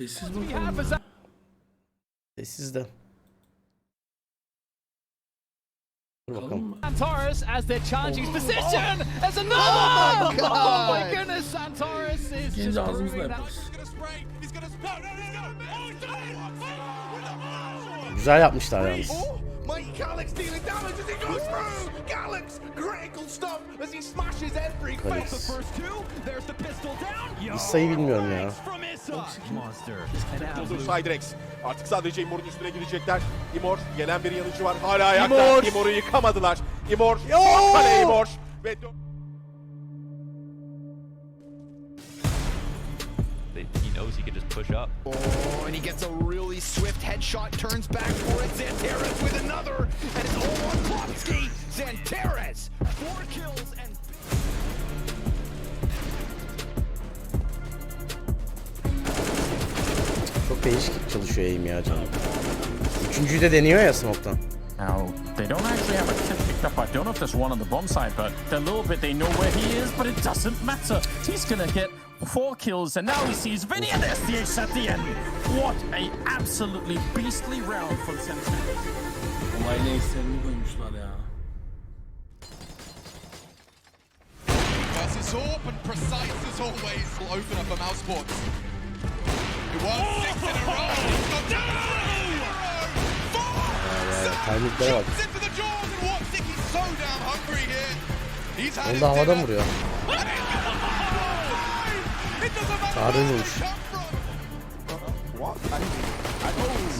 Sessiz bakalım. ya. Sessiz de. Dur Bakalım bakalım. mı? Santoris as they're challenging his position. There's another! my God. Oh my goodness, Santoris is İkinci just ağzımızla proving that yaparız. Güzel yapmışlar yalnız. Galax dealing damage as he goes through. Galax, critical stuff as he smashes every face. first two. There's the pistol down. Yo, sayı bilmiyorum ya. from Issa. Monster. Buldur Cydirex. Artık sadece Imor'un üstüne gidecekler. Imor yenen bir yanıcı var. Hala ayakta. Imor! Imor'u yıkamadılar. Imor. Imor. Kale Imor. Ve dö- that he knows he can just push up. Oh, and he gets a really swift headshot, turns back for it. Zanteres with another, and it's all on Klopsky. Zanteres, four kills and. Çok değişik çalışıyor aim ya canım. Üçüncüyü de deniyor ya smoke'tan. Now, they don't actually have a tip picked up. I don't know if there's one on the bomb side, but a little bit they know where he is, but it doesn't matter. He's gonna get four kills, and now he sees Vinny and there's the ace at the end. What a absolutely beastly round from Sentinel. Olay neyse koymuşlar ya. Versus Orb and precise as always will open up a mouse spot. It was six in a row. It's got two in a row. Four. Timing'lere bak. Jumps into the jaws and Watsik is so damn hungry here. He's had his dinner. Come from.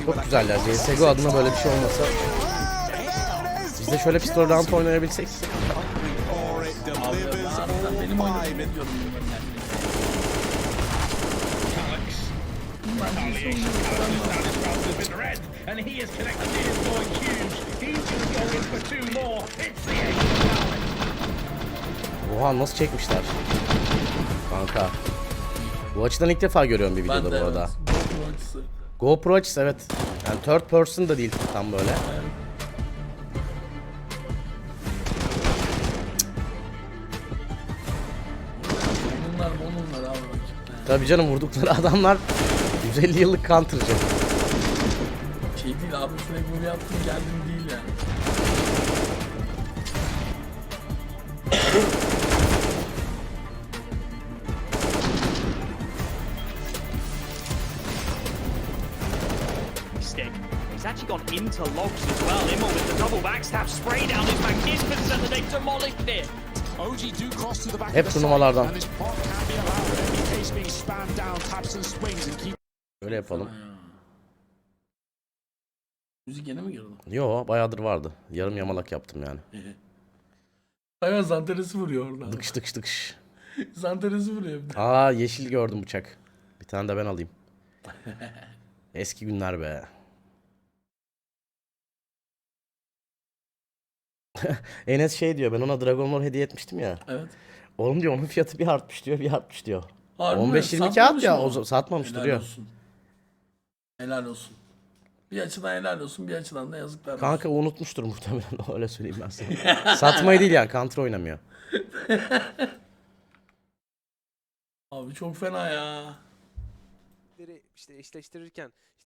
Çok güzel ya. CSGO adına böyle bir şey olmasa. Biz de şöyle pistol round oynayabilsek. Benim oynadığım. Oha nasıl çekmişler. Kanka. Bu açıdan ilk defa görüyorum bir Ben videoda de bu arada. evet. GoPro açısı. GoPro açısı evet. Yani third person da değil tam böyle. Bunlar bunlar abi. Tabii canım vurdukları adamlar 150 yıllık counter'cı. Şey değil abi sürekli bir yaptım geldim değil actually gone into logs as well. Immo with the double backstab spray down is magnificent and they've demolished it. OG do cross to the back Hep turnuvalardan. his pot can be allowed. Any case being spammed down, taps and swings and keep Öyle yapalım. Müzik yeni mi girdi? Yo bayağıdır vardı. Yarım yamalak yaptım yani. Hayvan zanteresi vuruyor orada. Dıkış dıkış dıkış. Zanteresi vuruyor. Aa yeşil gördüm bıçak. Bir tane de ben alayım. Eski günler be. Enes şey diyor ben ona Dragon Ball hediye etmiştim ya. Evet. Oğlum diyor onun fiyatı bir artmış diyor bir artmış diyor. Harbi mi? 15-20 kağıt ya o, satmamış Helal duruyor. olsun. Helal olsun. Bir açıdan helal olsun, bir açıdan da yazıklar olsun. Kanka unutmuştur muhtemelen öyle söyleyeyim ben sana. Satmayı değil yani counter oynamıyor. Abi çok fena ya. işte eşleştirirken